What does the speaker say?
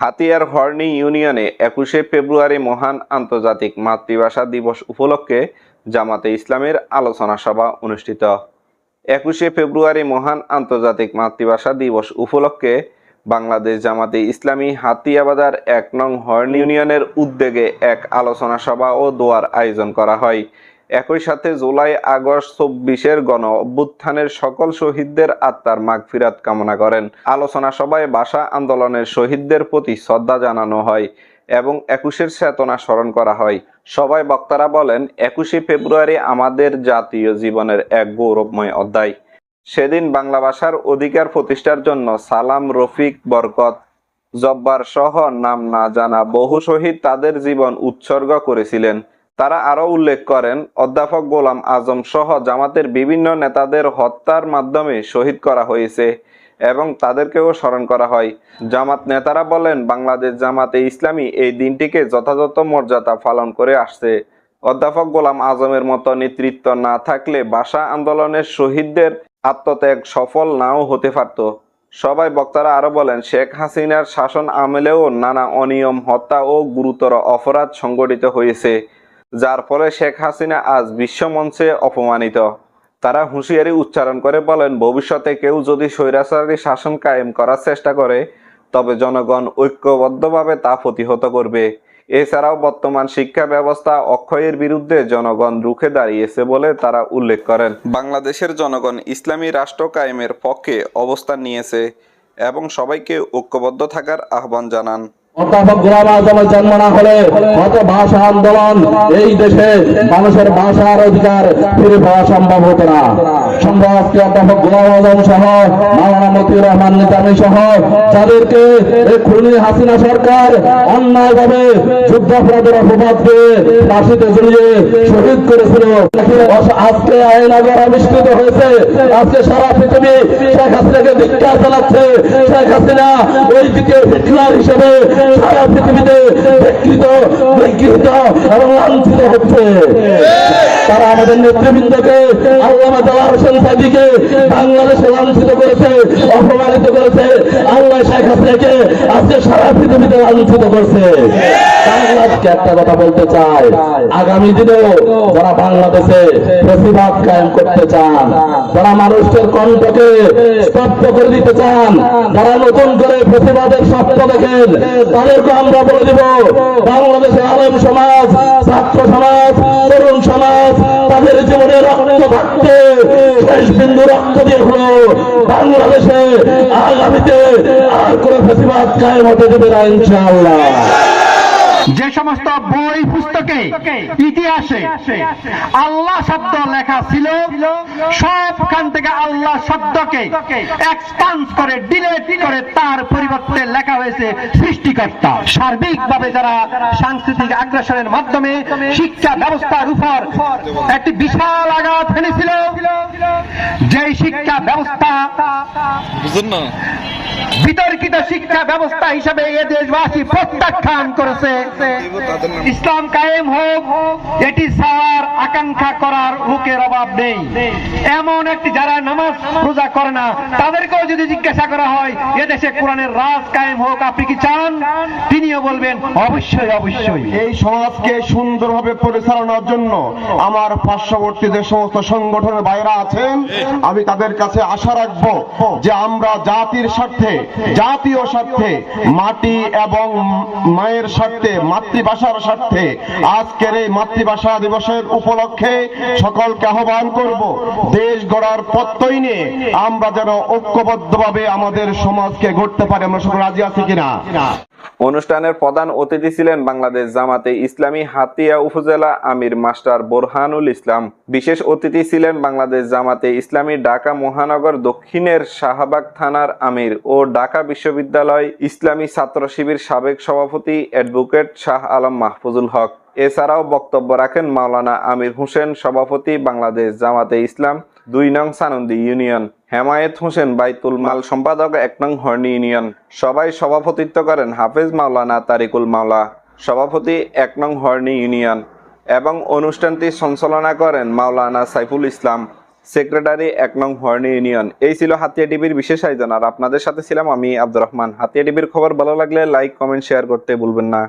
হাতিয়ার হর্নি ইউনিয়নে একুশে ফেব্রুয়ারি মহান আন্তর্জাতিক মাতৃভাষা দিবস উপলক্ষে জামাতে ইসলামের আলোচনা সভা অনুষ্ঠিত। একুশে ফেব্রুয়ারি মহান আন্তর্জাতিক মাতৃভাষা দিবস উপলক্ষে বাংলাদেশ জামাতে ইসলামী হাতিয়াবাজার এক নং হর্ন ইউনিয়নের উদ্যোগে এক আলোচনা সভা ও দোয়ার আয়োজন করা হয়। একই সাথে জুলাই আগস্ট চব্বিশের গণ অভ্যুত্থানের সকল শহীদদের আত্মার মাগফিরাত কামনা করেন। আলোচনা সভায় ভাষা আন্দোলনের শহীদদের প্রতি শ্রদ্ধা জানানো হয় এবং একুশের চেতনা স্মরণ করা হয়। সবাই বক্তারা বলেন, একুশে ফেব্রুয়ারি আমাদের জাতীয় জীবনের এক গৌরবময় অধ্যায়। সেদিন বাংলা ভাষার অধিকার প্রতিষ্ঠার জন্য সালাম, রফিক, বরকত, জব্বার সহ নাম না জানা বহু শহীদ তাদের জীবন উৎসর্গ করেছিলেন। তারা আরও উল্লেখ করেন, অধ্যাপক গোলাম আজম সহ জামাতের বিভিন্ন নেতাদের হত্যার মাধ্যমে শহীদ করা হয়েছে এবং তাদেরকেও স্মরণ করা হয়। জামাত নেতারা বলেন, বাংলাদেশ জামাতে ইসলামী এই দিনটিকে যথাযথ মর্যাদা পালন করে আসছে। অধ্যাপক গোলাম আজমের মতো নেতৃত্ব না থাকলে ভাষা আন্দোলনের শহীদদের আত্মত্যাগ সফল নাও হতে পারত। সবাই বক্তারা আরও বলেন, শেখ হাসিনার শাসন আমলেও নানা অনিয়ম, হত্যা ও গুরুতর অপরাধ সংগঠিত হয়েছে। যার ফলে শেখ হাসিনা আজ বিশ্বমঞ্চে অপমানিত। তারা হুঁশিয়ারি উচ্চারণ করে বলেন, ভবিষ্যতে কেউ যদি স্বৈরাচারী শাসন কায়েম করার চেষ্টা করে, তবে জনগণ ঐক্যবদ্ধভাবে তা প্রতিহত করবে। এছাড়াও বর্তমান শিক্ষা ব্যবস্থা অক্ষয়ের বিরুদ্ধে জনগণ রুখে দাঁড়িয়েছে বলে তারা উল্লেখ করেন। বাংলাদেশের জনগণ ইসলামী রাষ্ট্র কায়েমের পক্ষে অবস্থান নিয়েছে এবং সবাইকে ঐক্যবদ্ধ থাকার আহ্বান জানান। অধ্যাপক গোলাম আজমের জন্ম না হলে কত ভাষা আন্দোলন এই দেশে মানুষের ভাষার অধিকার ফিরে পাওয়া সম্ভব হতো না। সম্ভব অধ্যাপক গোলাম আজম সহ মাওলানা মতিউর রহমান নিজামী সহ যাদেরকে খুনি হাসিনা সরকার অন্যায় ভাবে যুদ্ধাপরাধের অপবাদ দিয়ে ফাঁসিতে ঝুলিয়ে শহীদ করেছিল। আজকে আইনাগর আবিষ্কৃত হয়েছে। আজকে সারা পৃথিবী শেখ হাসিনাকে ধিক্কার চালাচ্ছে শেখ হাসিনা ওই দিকে হিটলার হিসেবে তারা আমাদের নেতৃবৃন্দকে, আল্লামা জালাল হোসেন সাদিকে বাংলাদেশে লাঞ্ছিত করেছে, অপমানিত করেছে। আল্লাহ শেখ হাসিনাকে আজকে সারা পৃথিবীতে লাঞ্ছিত করছে। বাংলাদেশকে একটা কথা বলতে চাই। আগামী দিনেও যারা বাংলাদেশে প্রতিবাদ কায়েম করতে চান, যারা মানুষের কণ্ঠকে স্তব্ধ করে দিতে চান, যারা নতুন করে প্রতিবাদের স্বপ্ন দেখেন তাদেরকে আমরা বলে দিব বাংলাদেশের আলেম সমাজ, ছাত্র সমাজ, তরুণ সমাজ, তাদের জীবনে রক্ত থাকতে শেষ বিন্দু রক্ত দিয়ে হলো, বাংলাদেশে আগামীতে আর কোনো প্রতিবাদ কায়েম হতে দেবে না, ইনশাআল্লাহ। যে সমস্ত বই পুস্তকে ইতিহাসে আল্লাহ শব্দ লেখা ছিল সবখান থেকে আল্লাহ শব্দকে এক্সপান্স করে ডিলেট করে তার পরিবর্তে লেখা হয়েছে সৃষ্টিকর্তা। সার্বিকভাবে যারা সাংস্কৃতিক আগ্রাসনের মাধ্যমে শিক্ষা ব্যবস্থার উপর একটি বিশাল আঘাত ফেলেছিল যে শিক্ষা ব্যবস্থা বিতর্কিত শিক্ষা ব্যবস্থা হিসাবে এ দেশবাসী প্রত্যাখ্যান করেছে। ইসলাম কায়েম হোক এটি সার আকাঙ্ক্ষা করার মুখের অভাব নেই। এমন একটি যারা নামাজ রোজা করে না, তাদেরকেও যদি জিজ্ঞাসা করা হয়, এদেশে কোরআনের রাজ কায়েম হোক, আপনি কি চান? তিনিও বলবেন, অবশ্যই অবশ্যই। এই সমাজকে সুন্দরভাবে পরিচালনার জন্য আমার পার্শ্ববর্তী যে সমস্ত সংগঠনের বাইরা আছেন, আমি তাদের কাছে আশা রাখব যে আমরা জাতির স্বার্থে, জাতীয় স্বার্থে, মাটি এবং মায়ের স্বার্থে, মাতৃভাষার স্বার্থে, আজকের এই মাতৃভাষা দিবসের উপলক্ষে সকলকে আহ্বান করব, দেশ গড়ার প্রত্যয় নিয়ে আমরা যেন ঐক্যবদ্ধভাবে আমাদের সমাজকে গড়তে পারি। আমরা সকল রাজি আছি কিনা? অনুষ্ঠানের প্রধান অতিথি ছিলেন বাংলাদেশ জামাতে ইসলামী হাতিয়া উপজেলা আমির মাস্টার বোরহানুল ইসলাম। বিশেষ অতিথি ছিলেন বাংলাদেশ জামাতে ইসলামী ঢাকা মহানগর দক্ষিণের শাহবাগ থানার আমির ও ঢাকা বিশ্ববিদ্যালয় ইসলামী ছাত্র শিবির সাবেক সভাপতি অ্যাডভোকেট শাহ আলম মাহফুজুল হক। এছাড়াও বক্তব্য রাখেন মাওলানা আমির হোসেন, সভাপতি বাংলাদেশ জামাতে ইসলাম, দুই নং সানন্দি ইউনিয়ন, হেমায়েত হোসেন বাইতুল মাল সম্পাদক, এক নং হর্নি ইউনিয়ন। সবাই সভাপতিত্ব করেন হাফেজ মাওলানা তারিকুল মাওলা, সভাপতি এক নং হর্নি ইউনিয়ন এবং অনুষ্ঠানটি সঞ্চালনা করেন মাওলানা সাইফুল ইসলাম, সেক্রেটারি এক নং হর্নি ইউনিয়ন। এই ছিল হাতিয়া টিভির বিশেষ আয়োজন। আর আপনাদের সাথে ছিলাম আমি আব্দুর রহমান। হাতিয়া টিভির খবর ভালো লাগলে লাইক, কমেন্ট, শেয়ার করতে ভুলবেন না।